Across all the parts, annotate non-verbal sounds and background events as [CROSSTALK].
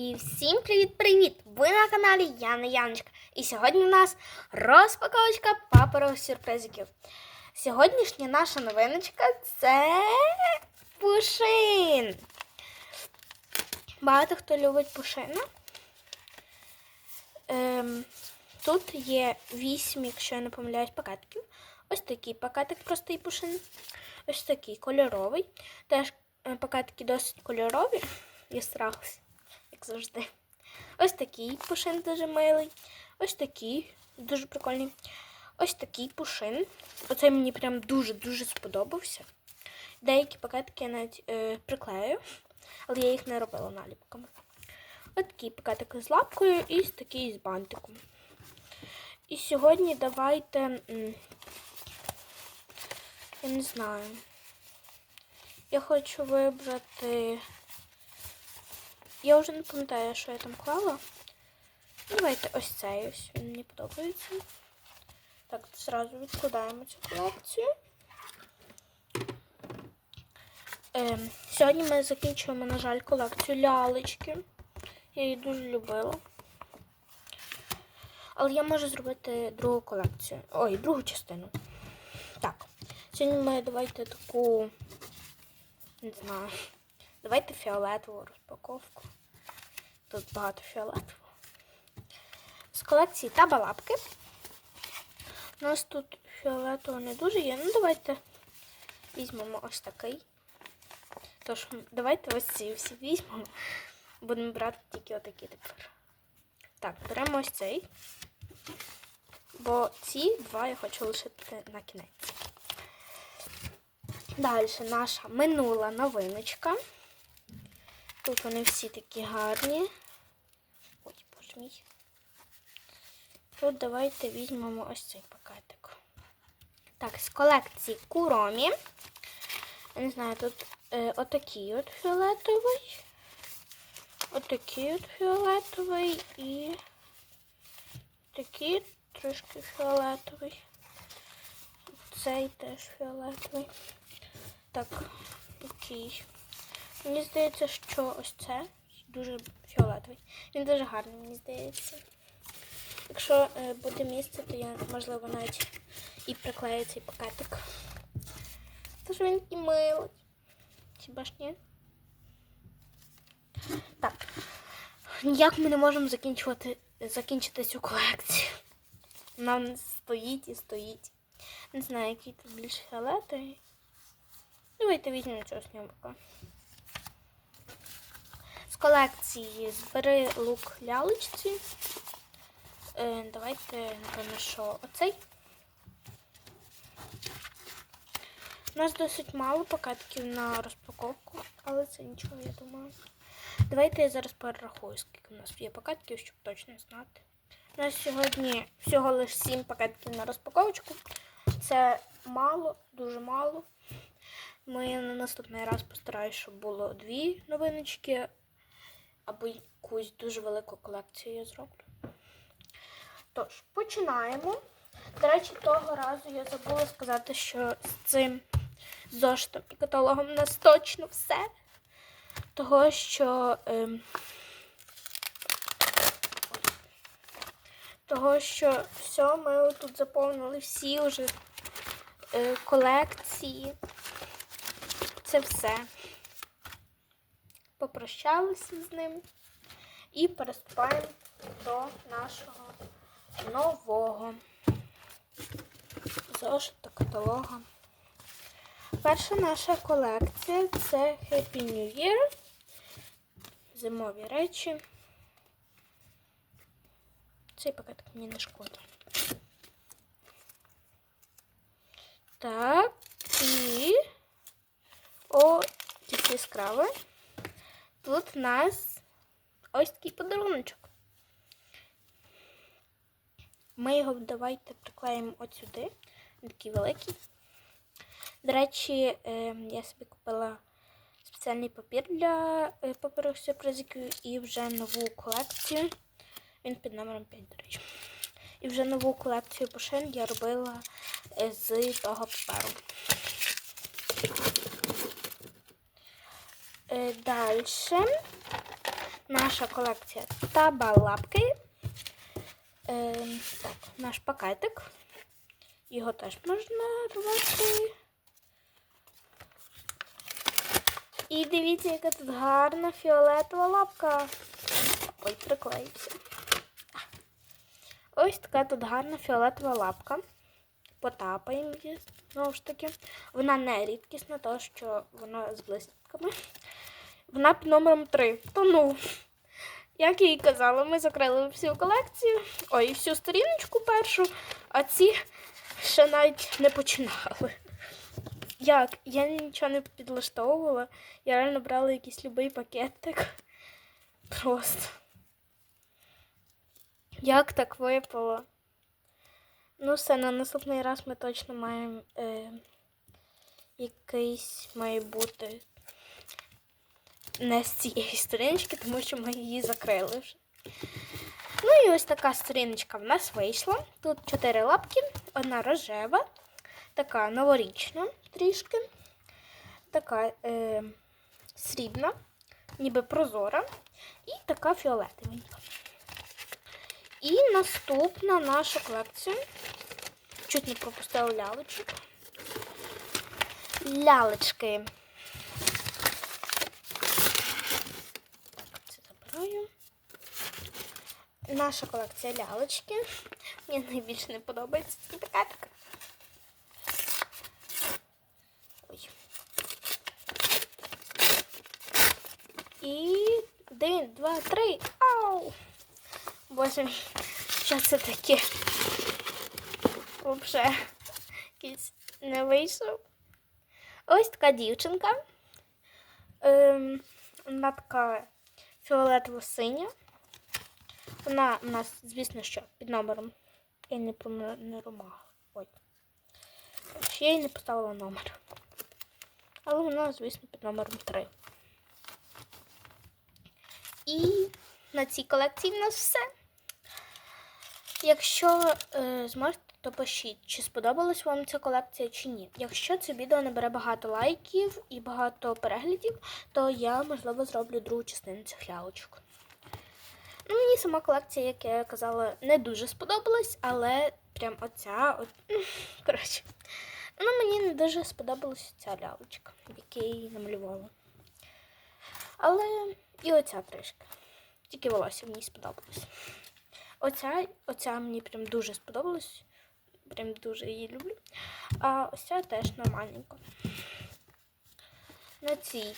І всім привіт-привіт! Ви на каналі Яна Яночка. І сьогодні у нас розпаковочка паперових сюрпризиків. Сьогоднішня наша новиночка це пушин. Багато хто любить пушина. Ем, тут є 8, якщо я не помиляюсь, пакетиків. Ось такий пакетик простий пушин. Ось такий кольоровий. Теж е, пакетики досить кольорові. Я старалася, як завжди. Ось такий пушин дуже милий. Ось такий, дуже прикольний. Ось такий пушин. Оцей мені прям дуже-дуже сподобався. Деякі пакетики я навіть е, приклею, але я їх не робила наліпками. Ось такий пакетик з лапкою і такий з бантиком. І сьогодні давайте. Я не знаю. Я хочу вибрати. Я вже не пам'ятаю, що я там клала. Давайте ось цей ось. Він мені подобається. Так, зразу відкладаємо цю колекцію. Ем, сьогодні ми закінчуємо, на жаль, колекцію лялечки. Я її дуже любила. Але я можу зробити другу колекцію. Ой, другу частину. Так. Сьогодні ми давайте таку. Не знаю. Давайте фіолетову розпаковку. Тут багато фіолетового. З колекції табалапки. У нас тут фіолетового не дуже є. Ну, давайте візьмемо ось такий. Тож, давайте ось ці всі візьмемо. Будемо брати тільки отакі тепер. Так, беремо ось цей. Бо ці два я хочу лишити на кінець. Далі наша минула новиночка. Тут вони всі такі гарні. Ой, боже мій. Тут давайте візьмемо ось цей пакетик. Так, з колекції Куромі. Я не знаю, тут е, отакий от фіолетовий. Отакий от фіолетовий і такий трошки фіолетовий. Цей теж фіолетовий. Так, окей. Мені здається, що ось це дуже фіолетовий. Він дуже гарний, мені здається. Якщо е, буде місце, то я, можливо, навіть і приклею цей пакетик. Тож він і милий. Хіба ж ні? Так. Ніяк ми не можемо закінчити цю колекцію. Нам стоїть і стоїть. Не знаю, який тут більш фіолетовий. Давайте візьмемо цього снімка. Колекції збери лук лялечці. Е, давайте, напевно, що оцей. У нас досить мало пакетків на розпаковку, але це нічого, я думаю. Давайте я зараз перерахую, скільки у нас є пакетків, щоб точно знати. У нас сьогодні всього лише 7 пакетків на розпаковочку. Це мало, дуже мало. Ми на наступний раз постараюсь, щоб було дві новиночки, або якусь дуже велику колекцію я зроблю. Тож, починаємо. До речі, того разу я забула сказати, що з цим зошитом і каталогом у нас точно все. Того, що. Ем, того, що все, ми тут заповнили всі вже е, колекції. Це все. Попрощалися з ним і переступаємо до нашого нового зошита каталога. Перша наша колекція це Happy New Year. Зимові речі. Цей пакетик мені не шкода. Так, і о, такі яскраве. Тут у нас ось такий подаруночок. Ми його давайте приклеїмо от сюди. Такий великий. До речі, е, я собі купила спеціальний папір для е, паперових сюрпризиків і вже нову колекцію. Він під номером 5, до речі. І вже нову колекцію пушин я робила е, з того паперу. Е, Далі наша колекція табалапки. Е, так, наш пакетик. Його теж можна рвати. І дивіться, яка тут гарна фіолетова лапка. Ой, приклеївся. Ось така тут гарна фіолетова лапка. Потапаємо її знову ж таки. Вона не рідкісна, тому що вона з блискітками. Вона під номером 3. То ну, як я і казала, ми закрили всю колекцію. Ой, всю сторіночку першу, а ці ще навіть не починали. Як? Я нічого не підлаштовувала. Я реально брала якийсь любий пакетик. Просто. Як так випало? Ну, все, на наступний раз ми точно маємо е, якийсь має бути не з цієї сторіночки, тому що ми її закрили вже. Ну і ось така сторіночка в нас вийшла. Тут чотири лапки, одна рожева, така новорічна трішки, така е, срібна, ніби прозора, і така фіолетовенька. І наступна наша колекція. Чуть не пропустила лялечок. Лялечки. Так, це забираю. Наша колекція лялечки. Мені найбільше не подобається цей пакетик. Ой. І один, два, три. Ау! Боже мій, що це таке? Взагалі, якийсь не вийшов. Ось така дівчинка. Ем, вона така фіолетово-синя. Вона у нас, звісно, що під номером. Я не пронумерувала. Ой. Я їй не поставила номер. Але вона, звісно, під номером 3. І на цій колекції в нас все. Якщо е, зможете, то пишіть, чи сподобалась вам ця колекція чи ні. Якщо це відео набере багато лайків і багато переглядів, то я, можливо, зроблю другу частину цих лялочок. Ну, мені сама колекція, як я казала, не дуже сподобалась, але прям оця. От... [LAUGHS] Коротше. Ну, мені не дуже сподобалась ця лялочка, я її намалювала. Але і оця трішки. Тільки волосся мені сподобалось. Оця, оця мені прям дуже сподобалась. Прям дуже її люблю. А ось ця теж нормальненько. На цій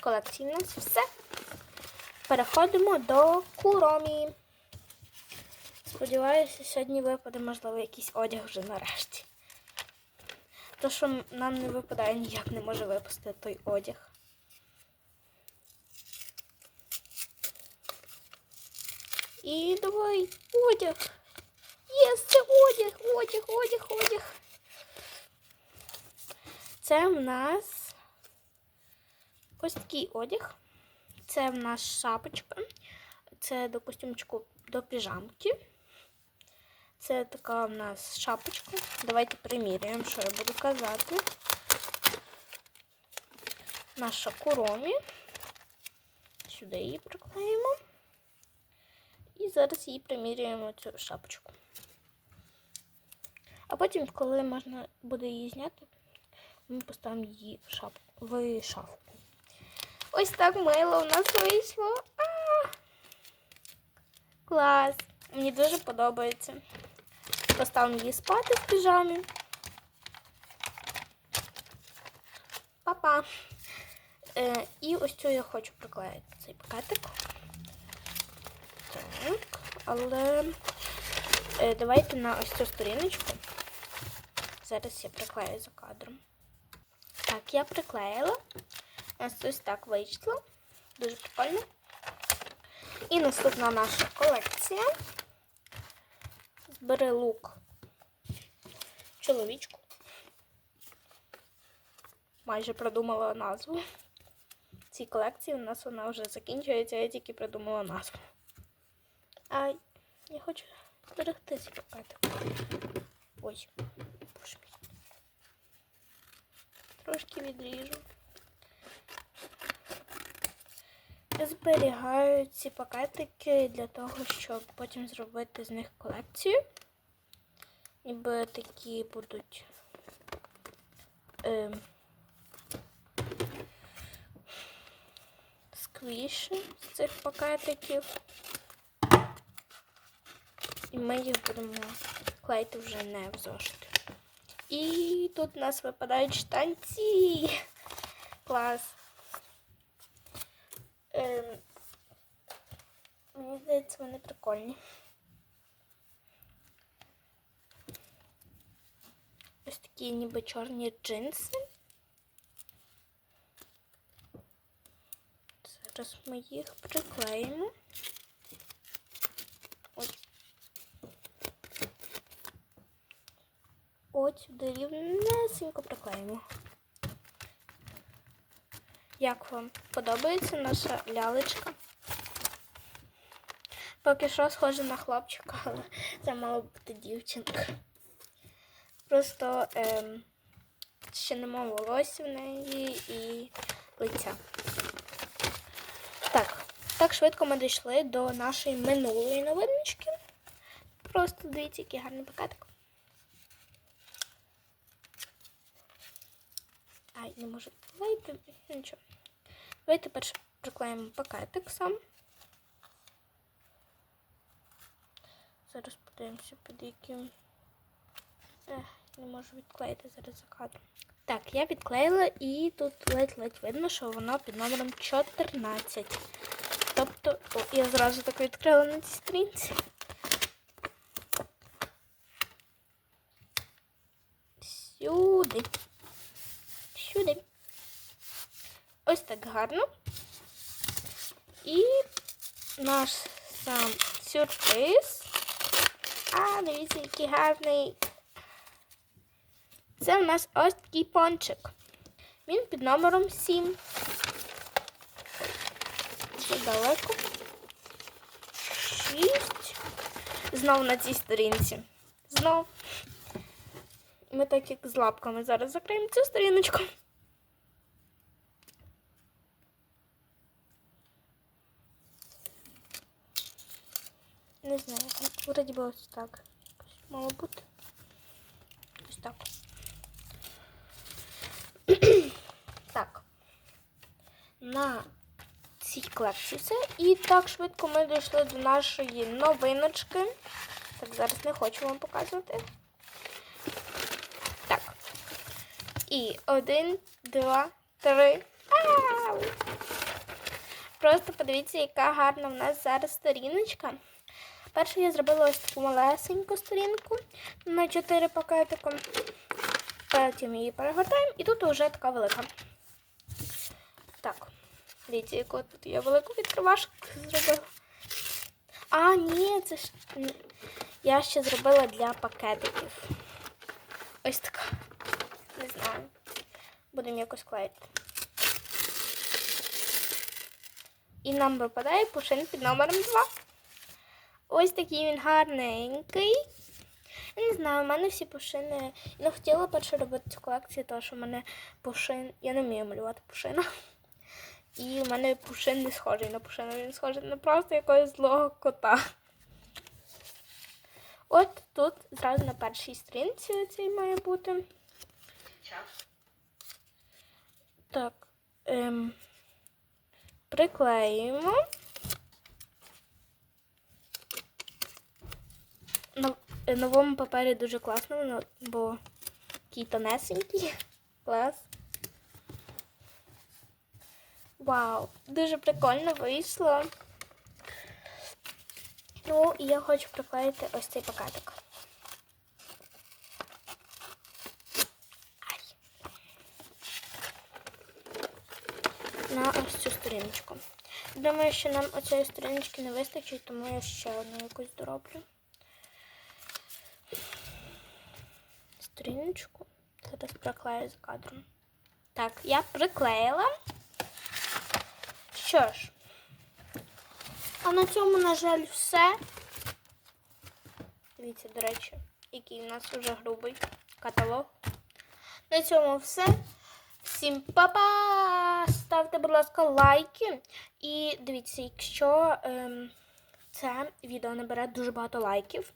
колекції у нас все. Переходимо до куромі. Сподіваюся, сьогодні випаде, можливо, якийсь одяг вже нарешті. То, що нам не випадає, ніяк не може випустити той одяг. І давай одяг. Єс, це одяг, одяг, одяг, одяг. Це в нас ось такий одяг. Це в нас шапочка. Це до костюмчику до піжамки. Це така в нас шапочка. Давайте приміряємо, що я буду казати. Наша куромі. Сюди її приклеїмо. І зараз її приміряємо цю шапочку. А потім, коли можна буде її зняти, ми поставимо її в шапку в шафку. Ось так мило у нас вийшло. А! Клас! Мені дуже подобається. Поставимо її спати в піжамі. Па-па! Е, і ось цю я хочу приклеїти цей пакетик. Так, але е, давайте на ось цю сторіночку. Зараз я приклею за кадром. Так, я приклеїла. Ось ось так вийшло. Дуже прикольно. І наступна наша колекція. Збери лук чоловічку. Майже продумала назву. Цій колекції у нас вона вже закінчується, я тільки придумала назву. А я хочу зберегти ці пакети. Мій. Трошки відріжу. Зберігаю ці пакетики для того, щоб потім зробити з них колекцію. Ніби такі будуть. Ем, сквіші з цих пакетиків. І ми їх будемо клеїти вже не в зошити. І тут у нас випадають штанці. Клас. Ем, мені здається, вони прикольні. Ось такі ніби чорні джинси. Зараз ми їх приклеїмо. Ось. Ось сюди рівнесенько приклеїмо. Як вам подобається наша лялечка? Поки що схоже на хлопчика, але це мала бути дівчинка. Просто ем, ще нема волосся в неї і лиця. Так, так швидко ми дійшли до нашої минулої новиночки. Просто дивіться, який гарний пакетик. Ай, не можу вийти. Нічого. Давайте перше приклеїмо пакетик сам. Зараз подивимося, під яким. Ех, не можу відклеїти зараз за кадром. Так, я відклеїла і тут ледь-ледь видно, що воно під номером 14. Тобто, о, я зразу так відкрила на цій стрінці. Сюди. Ось так гарно. І наш сам сюрприз. А, дивіться, який гарний. Це у нас ось такий пончик. Він під номером 7. Це далеко. 6. Знову на цій сторінці. Знов. Ми так як з лапками зараз закриємо цю сторіночку. Не знаю, вроді би ось так. Мало бути. Ось так. [CLEARS THROAT] так. На цій все. І так швидко ми дійшли до нашої новиночки. Так, зараз не хочу вам показувати. Так. І один, два, три. Ау! Просто подивіться, яка гарна в нас зараз сторіночка. Перше я зробила ось таку малесеньку сторінку на 4 пакетика. Потім її перегортаємо і тут вже така велика. Так, дивіться, яку тут я велику відкривашку зробила. А, ні, це ж я ще зробила для пакетиків. Ось така. Не знаю. Будемо якось клеїти. І нам випадає пушин під номером 2. Ось такий він гарненький. Я не знаю, у мене всі пушини. Я хотіла перше робити цю колекцію, тому що в мене пушин. Я не вмію малювати пушина. І в мене пушин не схожий на пушину, він схожий на просто якогось злого кота. От тут зразу на першій сторінці цей має бути. Так. Ем, приклеїмо. На е, новому папері дуже класно, бо такий тонесенький. [LAUGHS] Клас. Вау, дуже прикольно вийшло. Ну, і я хочу приклеїти ось цей пакетик. Ай. На ось цю сторіночку. Думаю, що нам оцієї сторіночки не вистачить, тому я ще одну якусь дороблю. Сторіночку. Зараз приклею з кадром. Так, я приклеїла. Що ж, а на цьому, на жаль, все. Дивіться, до речі, який у нас вже грубий каталог. На цьому все. Всім па-па! Ставте, будь ласка, лайки. І дивіться, якщо ем, це відео набере дуже багато лайків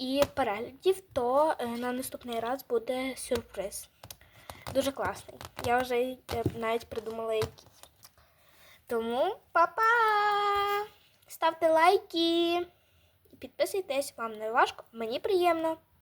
і переглядів, то е, на наступний раз буде сюрприз. Дуже класний. Я вже е, навіть придумала який. Тому па-па! Ставте лайки і підписуйтесь, вам не важко, мені приємно.